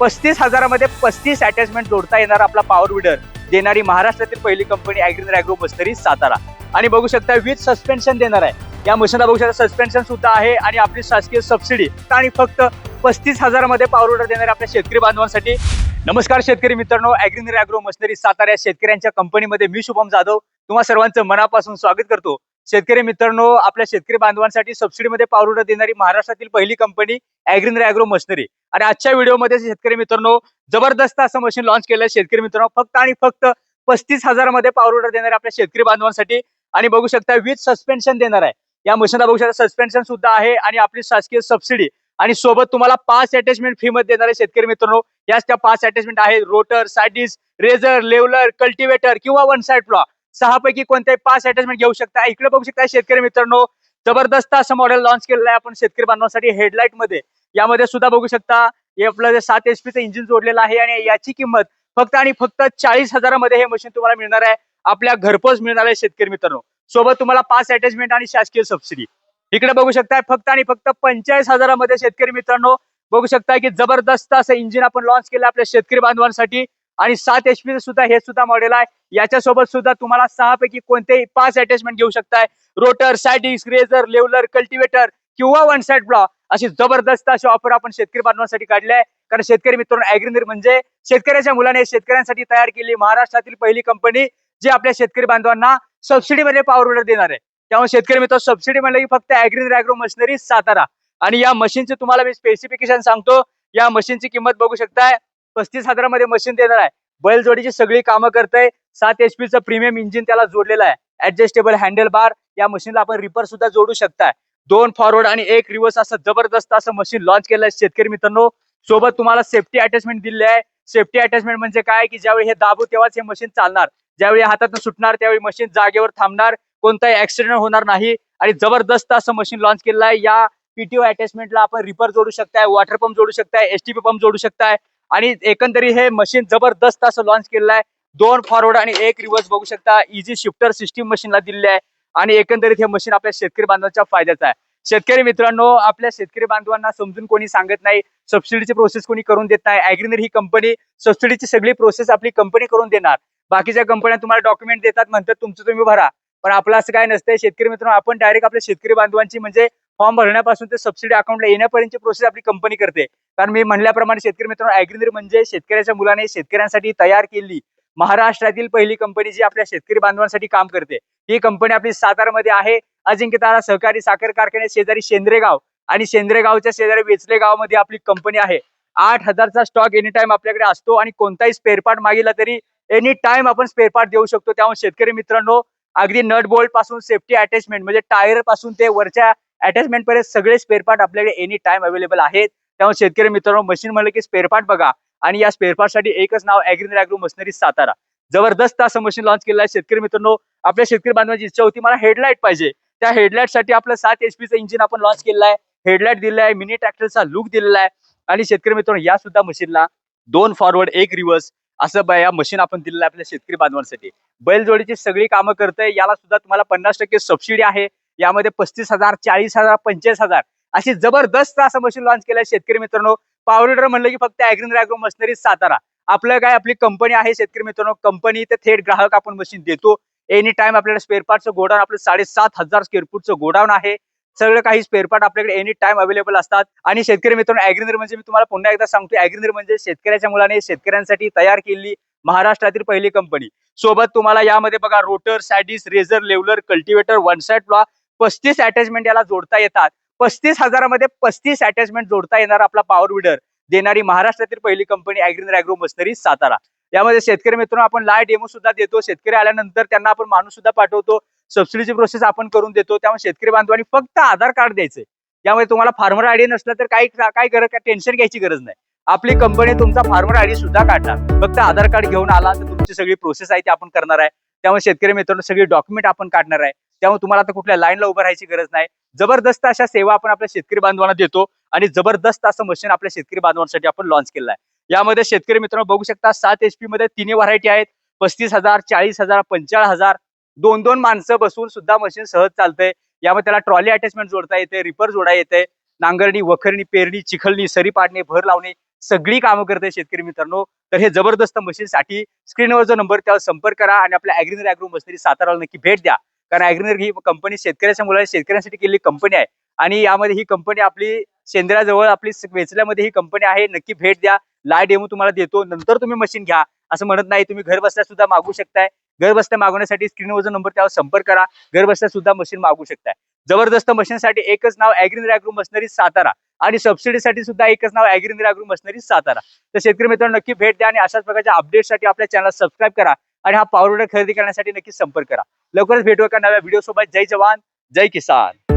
पस्तीस हजारामध्ये पस्तीस अटॅचमेंट जोडता येणार आपला पॉवर विडर देणारी महाराष्ट्रातील पहिली कंपनी अॅग्रिनर रॅग्रो मस्टरी सातारा. आणि बघू शकता विथ सस्पेन्शन देणार आहे. या मशीनला बघू शकता सस्पेन्शन सुद्धा आहे आणि आपली शासकीय सबसिडी आणि फक्त पस्तीस हजारामध्ये पॉवर विडर देणारे आपल्या शेतकरी बांधवांसाठी. नमस्कार शेतकरी मित्रांनो अॅग्रिनर रॅग्रो मशिनरी सातारा या शेतकऱ्यांच्या कंपनीमध्ये मी शुभम जाधव. तुम्हा सर्वांचं मनापासून स्वागत करतो. शेतकरी मित्रांनो आपल्या शेतकरी बांधवांसाठी सबसिडीमध्ये पॉवर देणारी महाराष्ट्रातील पहिली कंपनी अॅग्रिनर अॅग्रो मशिनरी. आणि आजच्या व्हिडिओमध्ये शेतकरी मित्रांनो जबरदस्त असं मशीन लॉन्च केलं शेतकरी मित्रांनो फक्त आणि फक्त पस्तीस हजारामध्ये पॉवर विडर देणारे आपल्या शेतकरी बांधवांसाठी. आणि बघू शकता विथ सस्पेन्शन देणार आहे. या मशीनला बघू शकता सस्पेन्शन सुद्धा आहे आणि आपली शासकीय सबसिडी आणि सोबत तुम्हाला पाच अटॅचमेंट फ्री मध्ये देणारे शेतकरी मित्रांनो याच त्या पाच अटॅचमेंट आहेत. रोटर सायडिस रेझर लेवलर कल्टिवेटर किंवा वन साइड प्लॉ सहा पैकी कोणत्याही पाच अटॅचमेंट घेऊ शकता. इकडे बघू शकता शेतकरी मित्रांनो जबरदस्त असं मॉडेल लॉन्च केलेलं आहे आपण शेतकरी बांधवांसाठी हेडलाईटमध्ये. यामध्ये सुद्धा बघू शकता हे आपलं जे सात एच चं इंजिन जोडलेलं आहे आणि याची किंमत फक्त आणि फक्त चाळीस हजारामध्ये हे मशीन तुम्हाला मिळणार आहे. आपल्या घरपोच मिळणार आहे शेतकरी मित्रांनो. सोबत तुम्हाला पाच अटॅचमेंट आणि शासकीय सबसिडी इकडे बघू शकताय फक्त आणि फक्त पंचेचाळीस हजारामध्ये शेतकरी मित्रांनो बघू शकताय की जबरदस्त असं इंजिन आपण लॉन्च केलं आपल्या शेतकरी बांधवांसाठी. आणि सात एच पी सुद्धा हे सुद्धा मॉडेल आहे. याच्यासोबत सुद्धा तुम्हाला सहा पैकी कोणतेही पाच अटॅचमेंट घेऊ शकताय. रोटर सायडिस ग्रेझर लेवलर कल्टिवेटर किंवा वन साइड ब्लॉक अशी जबरदस्त अशी ऑफर आपण शेतकरी बांधवांसाठी काढली आहे. कारण शेतकरी मित्रांनो अॅग्रिनर म्हणजे शेतकऱ्याच्या मुलाने शेतकऱ्यांसाठी तयार केली महाराष्ट्रातील पहिली कंपनी जी आपल्या शेतकरी बांधवांना सबसिडीमध्ये पॉवर विडर देणार आहे. त्यामुळे शेतकरी मित्र सबसिडी म्हणलं की फक्त अॅग्रिनर अॅग्रो मशिनरी सातारा. आणि या मशीनचे तुम्हाला मी स्पेसिफिकेशन सांगतो. या मशीनची किंमत बघू शकताय. पस्तीस हजारामध्ये मशीन देणार आहे. बैलजोडीची सगळी कामं करतंय. सात एच चं प्रीमियम इंजिन त्याला जोडलेलं आहे. ऍडजस्टेबल हँडल बार या मशीनला आपण रिपर सुद्धा जोडू शकताय. दोन फॉरवर्ड आणि एक रिव्हर्स असं जबरदस्त असं मशीन लॉन्च केलं आहे शेतकरी मित्रांनो. सोबत तुम्हाला सेफ्टी अटॅचमेंट दिले आहे. सेफ्टी अटॅचमेंट म्हणजे काय? की ज्यावेळी हे दाबू तेव्हाच हे मशीन चालणार. ज्यावेळी हातातून सुटणार त्यावेळी मशीन जागेवर थांबणार. कोणताही ऍक्सिडेंट होणार नाही. आणि जबरदस्त असं मशीन लॉन्च केलं आहे. या पीटीओ अटॅचमेंटला आपण रिपर जोडू शकताय वॉटर पंप जोडू शकताय एसटीपी पंप जोडू शकताय. आणि एकंदरीत हे मशीन जबरदस्त असं लॉन्च केलेलं आहे. दोन फॉरवर्ड आणि एक रिव्हर्स बघू शकता. इझी शिफ्टर सिस्टीम मशीनला दिलेली आहे. आणि एकंदरीत हे मशीन आपल्या शेतकरी बांधवांच्या फायद्याचं आहे. शेतकरी मित्रांनो आपल्या शेतकरी बांधवांना समजून कोणी सांगत नाही. सबसिडीची प्रोसेस कोणी करून देत नाही. अॅग्रिनर ही कंपनी सबसिडीची सगळी प्रोसेस आपली कंपनी करून देणार. बाकीच्या कंपन्या तुम्हाला डॉक्युमेंट देतात म्हणतात तुमचं तुम्ही भरा. पण आपलं असं काय नसतंय. शेतकरी मित्रांनो आपण डायरेक्ट आपल्या शेतकरी बांधवांची म्हणजे फॉर्म भरण्यापासून ते सबसिडी अकाउंटला येण्यापर्यंतची प्रोसेस आपली कंपनी करते. कारण मी म्हणल्याप्रमाणे शेतकरी मित्रांनो अॅग्रिनर म्हणजे शेतकऱ्याच्या मुलाने शेतकऱ्यांसाठी तयार केली. महाराष्ट्रातील पहिली कंपनी जी आपल्या शेतकरी बांधवांसाठी काम करते ही कंपनी आपली सातारामध्ये आहे. अजिंक्य तारा सहकारी साखर कारखान्या शेजारी शेंद्रेगाव आणि शेंद्रेगावच्या शेजारी वेचले गावामध्ये आपली कंपनी आहे. आठ हजारचा स्टॉक एनी टाइम आपल्याकडे असतो आणि कोणताही स्पेअरपार्ट मागितला तरी एनी टाइम आपण स्पेअरपार्ट देऊ शकतो. त्यामुळे शेतकरी मित्रांनो अगदी नट बोल्टपासून सेफ्टी अटॅचमेंट म्हणजे टायरपासून ते वरच्या अटॅचमेंट पर्यंत सगळे स्पेअर पार्ट आपल्याकडे एनी टाइम अवेलेबल आहेत. त्यामुळे शेतकरी मित्रांनो मशीन म्हणलं की स्पेअर पार्ट बघा. आणि या स्पेअर पार्टसाठी एकच नाव अॅग्रिनर अॅग्रो मशिनरी सातारा. जबरदस्त असं मशीन लॉन्च केलेलं आहे. शेतकरी मित्रांनो आपल्या शेतकरी बांधवांची इच्छा होती मला हेडलाईट पाहिजे. त्या हेडलाईटसाठी आपलं सात एचपीचं इंजिन आपण लॉन्च केलं आहे. हेडलाईट दिलेला आहे मिनी ट्रॅक्टरचा लुक दिलेला आहे. आणि शेतकरी मित्रांनो या सुद्धा मशीनला दोन फॉरवर्ड एक रिव्हर्स असं या मशीन आपण दिलेलं आहे आपल्या शेतकरी बांधवांसाठी. बैलजोडीची सगळी कामं करतंय. याला सुद्धा तुम्हाला पन्नास टक्के सबसिडी आहे. यामध्ये पस्तीस हजार चाळीस हजार पंचेचाळीस हजार अशी जबरदस्त असं मशीन लॉन्च केलं शेतकरी मित्रांनो. पॉवर लिडर म्हणलं की फक्त अॅग्रिनर अॅग्रो मशनरी सातारा. आपलं काय आपली कंपनी आहे शेतकरी मित्रांनो. कंपनी ते थेट ग्राहक आपण मशीन देतो. एनी टाइम आपल्याला स्पेअर पार्टचं गोडाऊन आपलं साडेसात हजार स्क्वेअर फूटचं गोडाऊन आहे. सगळं काही स्पेअर पार्ट आपल्याकडे एनी टाइम अवेलेबल असतात. आणि शेतकरी मित्रांनो अॅग्रिनर म्हणजे मी तुम्हाला पुन्हा एकदा सांगतो अॅग्रिनर म्हणजे शेतकऱ्याच्या मुलाने शेतकऱ्यांसाठी तयार केलेली महाराष्ट्रातील पहिली कंपनी सोबत तुम्हाला यामध्ये बघा rotor सॅडिस razor leveller cultivator one side block पस्तीस अटॅचमेंट याला जोडता येतात. पस्तीस हजारामध्ये पस्तीस अटॅचमेंट जोडता येणार आपला पॉवर विडर देणारी महाराष्ट्रातील पहिली company Agreen agro machinery Satara. यामध्ये शेतकरी मित्रांनो आपण लाय डेमो सुद्धा देतो. शेतकरी आल्यानंतर त्यांना आपण माणूस सुद्धा पाठवतो. सबसिडीची प्रोसेस आपण करून देतो. त्यामुळे शेतकरी बांधवांनी फक्त आधार कार्ड द्यायचे त्यामुळे तुम्हाला फार्मर आयडी नसला तर काही काय गरज काय टेन्शन घ्यायची गरज नाही. आपली कंपनी तुमचा फार्मर आयडी सुद्धा काढणार. फक्त आधार कार्ड घेऊन आला तर तुमची सगळी प्रोसेस आहे ती आपण करणार आहे. त्यामुळे शेतकरी मित्रांनो सगळी डॉक्युमेंट आपण काढणार आहे. त्यामुळे तुम्हाला आता कुठल्या लाईनला उभं राहायची गरज नाही. जबरदस्त अशा सेवा आपण आपल्या शेतकरी बांधवांना देतो आणि जबरदस्त असं मशीन आपल्या शेतकरी बांधवांसाठी आपण लॉन्च केलं आहे. यामध्ये शेतकरी मित्रांनो बघू शकता सात एच पी मध्ये तिन्ही व्हरायटी आहेत. पस्तीस हजार चाळीस हजार पंचाळीस हजार दोन दोन माणसं बसून सुद्धा मशीन सहज चालतंय. यामध्ये त्याला ट्रॉली अटॅचमेंट जोडता येते रिपर जोडा येते नांगरणी वखरणी पेरणी चिखलणी सरी पाडणे भर लावणे सगळी कामं करते शेतकरी मित्रांनो. तर हे जबरदस्त मशीनसाठी स्क्रीनवर जो नंबर त्यावर संपर्क करा आणि आपल्या अॅग्रिनर अॅग्रो मशनरी साताराला नक्की भेट द्या. कारण अॅग्रिनर ही कंपनी शेतकऱ्याच्या मुलाने शेतकऱ्यांसाठी केलेली कंपनी आहे. आणि यामध्ये ही कंपनी आपली सेंद्राजवळ आपली वेचल्यामध्ये ही कंपनी आहे. नक्की भेट द्या. लाय डेमो तुम्हाला देतो. नंतर तुम्ही मशीन घ्या. असं म्हणत नाही. तुम्ही घर बसल्या सुद्धा मागू शकताय. घर बसल्या मागवण्यासाठी स्क्रीनवर जो नंबर त्यावर संपर्क करा. घर बसल्या सुद्धा मशीन मागू शकताय. जबरदस्त मशीनसाठी एकच नाव अॅग्रिनर अॅग्रो मशनरी सातारा. आणि सबसिडीसाठी सुद्धा एकच नाव अॅग्रिनर अॅग्रो मशनरी सातारा. तर शेतकरी मित्रांनो नक्की भेट द्या आणि अशाच प्रकारच्या अपडेटसाठी आपल्या चॅनल सबस्क्राईब करा. आणि हा पॉवर खरेदी करण्यासाठी नक्की संपर्क करा. लवकरच भेटू एका नव्या व्हिडिओ सोबत. जय जवान जय किसान.